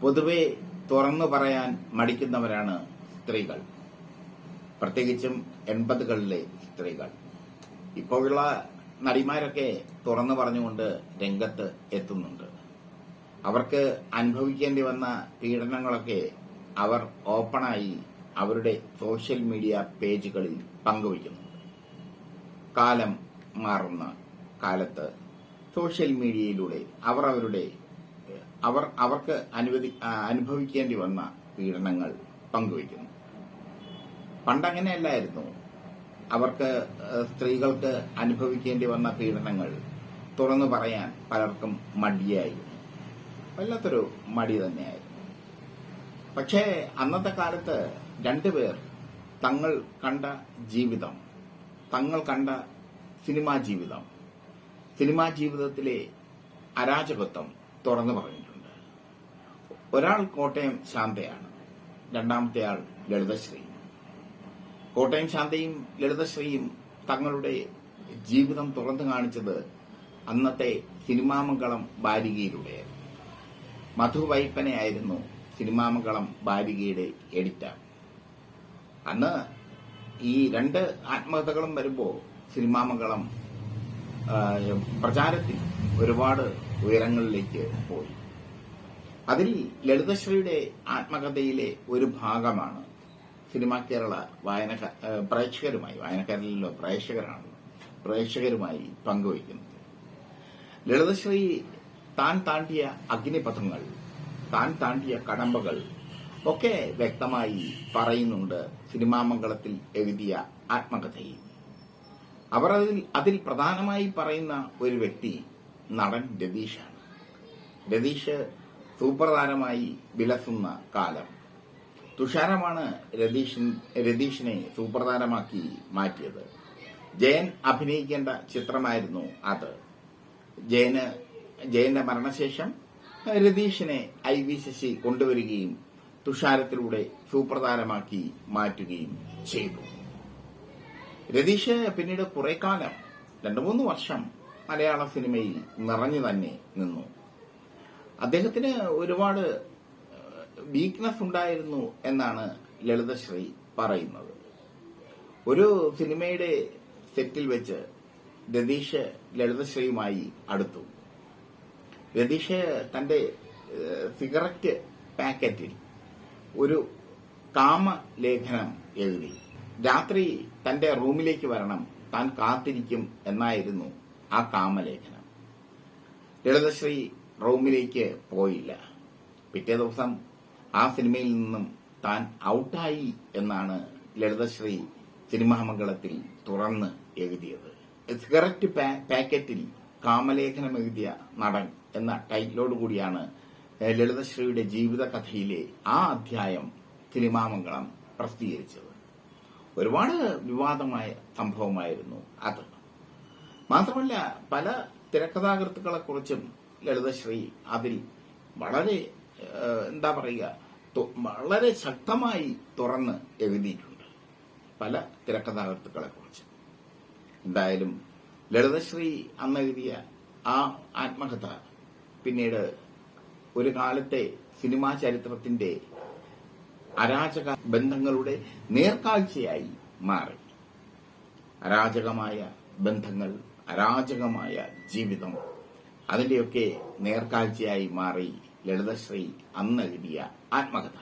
പൊതുവെ തുറന്നു പറയാൻ മടിക്കുന്നവരാണ് സ്ത്രീകൾ. പ്രത്യേകിച്ചും എൺപതുകളിലെ സ്ത്രീകൾ. ഇപ്പോഴുള്ള നടിമാരൊക്കെ തുറന്നു പറഞ്ഞുകൊണ്ട് രംഗത്ത് എത്തുന്നുണ്ട്. അവർക്ക് അനുഭവിക്കേണ്ടി വന്ന പീഡനങ്ങളൊക്കെ അവർ ഓപ്പണായി അവരുടെ സോഷ്യൽ മീഡിയ പേജുകളിൽ പങ്കുവയ്ക്കുന്നുണ്ട്. കാലം മാറുന്ന കാലത്ത് സോഷ്യൽ മീഡിയയിലൂടെ അവർ അവരുടെ അവർ അവർക്ക് അനുവദി അനുഭവിക്കേണ്ടി വന്ന പീഡനങ്ങൾ പങ്കുവയ്ക്കുന്നു. പണ്ടങ്ങനെയല്ലായിരുന്നു. അവർക്ക് സ്ത്രീകൾക്ക് അനുഭവിക്കേണ്ടി വന്ന പീഡനങ്ങൾ തുറന്നു പറയാൻ പലർക്കും മടിയായിരുന്നു. വല്ലാത്തൊരു മടി തന്നെയായിരുന്നു. പക്ഷേ അന്നത്തെ കാലത്ത് രണ്ടുപേർ തങ്ങൾ കണ്ട ജീവിതം തങ്ങൾ കണ്ട സിനിമാ ജീവിതം സിനിമാ ജീവിതത്തിലെ അരാജകത്വം തുറന്നു പറഞ്ഞിട്ടുണ്ട് ഒരാൾ കോട്ടയം ശാന്തയാണ് രണ്ടാമത്തെ ആൾ ലളിതശ്രീ കോട്ടയം ശാന്തയും ലളിതശ്രീയും തങ്ങളുടെ ജീവിതം തുറന്നു കാണിച്ചത് അന്നത്തെ സിനിമാമംഗളം ബാലികയിലൂടെയായിരുന്നു മധു വൈപ്പനയായിരുന്നു സിനിമാമംഗളം ബാലികയുടെ എഡിറ്റർ അന്ന് ഈ രണ്ട് ആത്മകഥകളും വരുമ്പോൾ സിനിമാമംഗളം പ്രചാരത്തിൽ ഒരുപാട് ഉയരങ്ങളിലേക്ക് പോയി. അതിൽ ലളിതശ്രീയുടെ ആത്മകഥയിലെ ഒരു ഭാഗമാണ് സിനിമ കേരള വായന പ്രേക്ഷകരുമായി വായനക്കാരിലോ പ്രേക്ഷകരാണല്ലോ പ്രേക്ഷകരുമായി പങ്കുവയ്ക്കുന്നത്. ലളിതശ്രീ താൻ താണ്ടിയ അഗ്നിപഥങ്ങൾ താൻ താണ്ടിയ കടമ്പകൾ ഒക്കെ വ്യക്തമായി പറയുന്നുണ്ട് സിനിമാമംഗളത്തിൽ എഴുതിയ ആത്മകഥയിൽ. അവർ അതിൽ അതിൽ പ്രധാനമായി പറയുന്ന ഒരു വ്യക്തി നടൻ രതീഷാണ്. രതീഷ് സൂപ്പർ താരമായി വിലസുന്ന കാലം. തുഷാരമാണ് രതീഷിനെ സുപ്രധാനമാക്കി മാറ്റിയത്. ജയൻ അഭിനയിക്കേണ്ട ചിത്രമായിരുന്നു അത്. ജയന് ജയന്റെ മരണശേഷം രതീഷിനെ ഐ വി ശശി കൊണ്ടുവരികയും തുഷാരത്തിലൂടെ സുപ്രധാനമാക്കി മാറ്റുകയും ചെയ്തു. രതീഷ് പിന്നീട് കുറെ കാലം രണ്ടു മൂന്ന് വർഷം മലയാള സിനിമയിൽ നിറഞ്ഞു തന്നെ നിന്നു. അദ്ദേഹത്തിന് ഒരുപാട് വീക്ക്നെസ് ഉണ്ടായിരുന്നു എന്നാണ് ലളിതശ്രീ പറയുന്നത്. ഒരു സിനിമയുടെ സെറ്റിൽ വെച്ച് രതീഷ് ലളിതശ്രീയുമായി അടുത്തു. രതീഷ് തന്റെ സിഗരറ്റ് പാക്കറ്റിൽ ഒരു കാമ ലേഖനം എഴുതി. രാത്രി തന്റെ റൂമിലേക്ക് വരണം താൻ കാത്തിരിക്കും എന്നായിരുന്നു ആ കാമലേഖനം ലളിതശ്രീ റൂമിലേക്ക് പോയില്ല. പിറ്റേ ദിവസം ആ സിനിമയിൽ നിന്നും താൻ ഔട്ടായി എന്നാണ് ലളിതശ്രീ സിനിമാമംഗളത്തിൽ തുറന്ന് എഴുതിയത്. സിഗരറ്റ് പാക്കറ്റിൽ കാമലേഖനം എഴുതിയ നടൻ എന്ന ടൈറ്റിലോട് കൂടിയാണ് ഏഹ്, ലളിതശ്രീയുടെ ജീവിത കഥയിലെ ആ അധ്യായം സിനിമാമംഗളം പ്രസിദ്ധീകരിച്ചത്. ഒരുപാട് വിവാദമായ സംഭവമായിരുന്നു അത്. മാത്രമല്ല പല തിരക്കഥാകൃത്തുക്കളെ കുറിച്ചും ലളിതശ്രീ അതിൽ വളരെ എന്താ പറയുക വളരെ ശക്തമായി തുറന്ന് എഴുതിയിട്ടുണ്ട് പല തിരക്കഥാകൃത്തുക്കളെ കുറിച്ച് എന്തായാലും ലളിതശ്രീ അന്ന് എഴുതിയ ആ ആത്മകഥ പിന്നീട് ഒരു കാലത്തെ സിനിമാ ചരിത്രത്തിന്റെ അരാജക ബന്ധങ്ങളുടെ നേർക്കാഴ്ചയായി മാറി. അരാജകമായ ബന്ധങ്ങൾ അരാജകമായ ജീവിതം അതിന്റെയൊക്കെ നേർക്കാഴ്ചയായി മാറി ലളിതശ്രീ അന്ന് എഴുതിയ ആത്മകഥ.